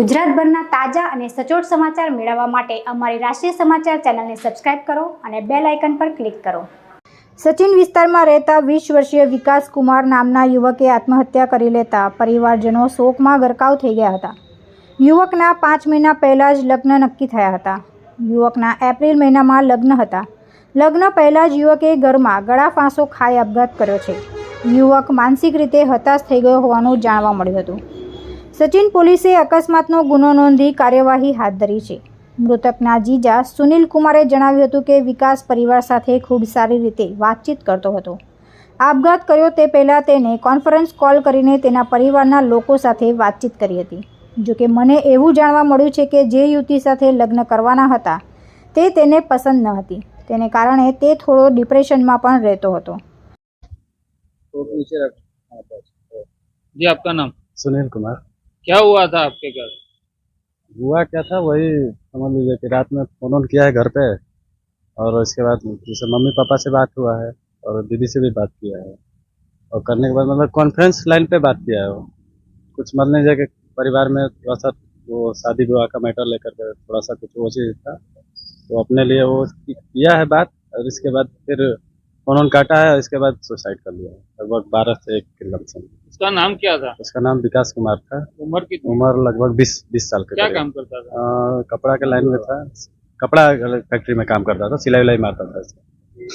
ગુજરાતભરના તાજા અને સચોટ સમાચાર મેળવવા માટે અમારી રાષ્ટ્રીય સમાચાર ચેનલને સબસ્ક્રાઇબ કરો અને બેલ આઇકન પર ક્લિક કરો. સચિન વિસ્તારમાં રહેતા વીસ વર્ષીય વિકાસ કુમાર નામના યુવકે આત્મહત્યા કરી લેતા પરિવારજનો શોકમાં ગરકાવ થઈ ગયા હતા. યુવકના પાંચ મહિના પહેલાં જ લગ્ન નક્કી થયા હતા. યુવકના એપ્રિલ મહિનામાં લગ્ન હતા. લગ્ન પહેલાં જ યુવકે ઘરમાં ગળા ફાંસો ખાઈ આપઘાત કર્યો છે. યુવક માનસિક રીતે હતાશ થઈ ગયો હોવાનું જાણવા મળ્યું હતું. સચિન પોલીસે અકસ્માતનો ગુનો નોંધી કાર્યવાહી હાથ ધરી છે મૃતકના જીજા સુનિલ કુમારે જણાવ્યું હતું કે વિકાસ પરિવાર સાથે ખૂબ સારી રીતે વાતચીત કરતો હતો આપઘાત કર્યો તે પહેલાં તેને કોન્ફરન્સ કોલ કરીને તેના પરિવારના લોકો સાથે વાતચીત કરી હતી જોકે મને એવું જાણવા મળ્યું છે કે જે યુવતી સાથે લગ્ન કરવાના હતા તે તેને પસંદ ન હતી તેને કારણે તે થોડો ડિપ્રેશનમાં પણ રહેતો હતો तो नीचे रख हाँ, बस। जी आपका नाम सुनील कुमार क्या हुआ था आपके घर? हुआ क्या था, वही समझ लीजिए कि रात में फ़ोन ऑन किया है घर पे और इसके बाद जैसे मम्मी पापा से बात हुआ है और दीदी से भी बात किया है और करने के बाद मतलब कॉन्फ्रेंस लाइन पे बात किया है वो। कुछ मान लीजिए कि परिवार में थोड़ा सा वो शादी विवाह का मैटर लेकर के थोड़ा सा कुछ वो चीज़ था। तो अपने लिए वो किया है बात और इसके बाद फिर फ़ोन काटा है और इसके बाद सुसाइड कर लिया है। लगभग बारह से एक के लमसम उसका नाम क्या था? उसका नाम विकास कुमार था। उम्र की उम्र लगभग बीस बीस साल का क्या काम करता था? अ, कपड़ा के लाइन में था। कपड़ा फैक्ट्री में काम करता था सिलाई विलाई मारता था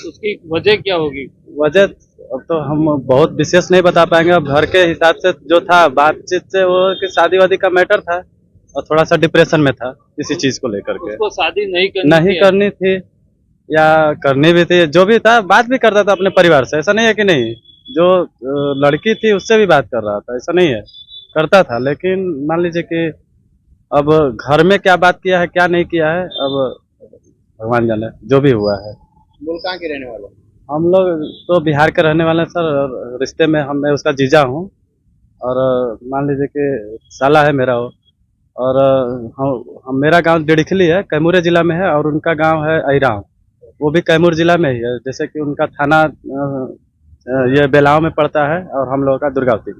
उसकी वजह क्या होगी? वजह अब तो हम बहुत विशेष नहीं बता पाएँगे। अब घर के हिसाब से जो था बातचीत से वो कि शादी वादी का मैटर था और थोड़ा सा डिप्रेशन में था इसी चीज़ को लेकर के। उसको शादी नहीं करनी नहीं करनी थी। या करनी भी थी जो भी था बात भी करता था अपने परिवार से। ऐसा नहीं है कि नहीं जो लड़की थी उससे भी बात कर रहा था। ऐसा नहीं है। करता था लेकिन मान लीजिए कि अब घर में क्या बात किया है क्या नहीं किया है अब भगवान जाने जो भी हुआ है। मूल कहाँ के रहने वाले? हम लोग तो बिहार के रहने वाले हैं सर रिश्ते में हम मैं उसका जीजा हूँ। और मान लीजिए कि साला है मेरा वो। और हम, हम मेरा गाँव डिड़खली है कैमूर जिला में है और उनका गाँव है अहिराव वो भी कैमूर जिला में ही है जैसे कि उनका थाना अ, अ, ये बेलाव में पड़ता है और हम लोगों का दुर्गावती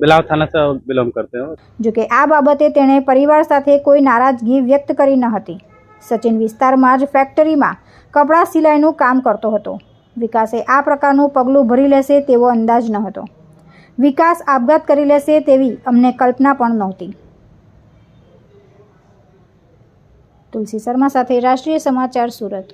बेलाव थाना से बिलोंग करते हैं જોકે આ બાબતે તેણે પરિવાર સાથે કોઈ નારાજગી વ્યક્ત કરી ન હતી સચિન વિસ્તારમાં જ ફેક્ટરીમાં કપડાં સિલાઈનું કામ કરતો હતો વિકાસે આ પ્રકારનું પગલું ભરી લેશે તેવો અંદાજ ન હતો વિકાસ આપઘાત કરી લેશે તેવી અમને કલ્પના પણ નહોતી તુલસી શર્મા સાથે રાષ્ટ્રીય સમાચાર સુરત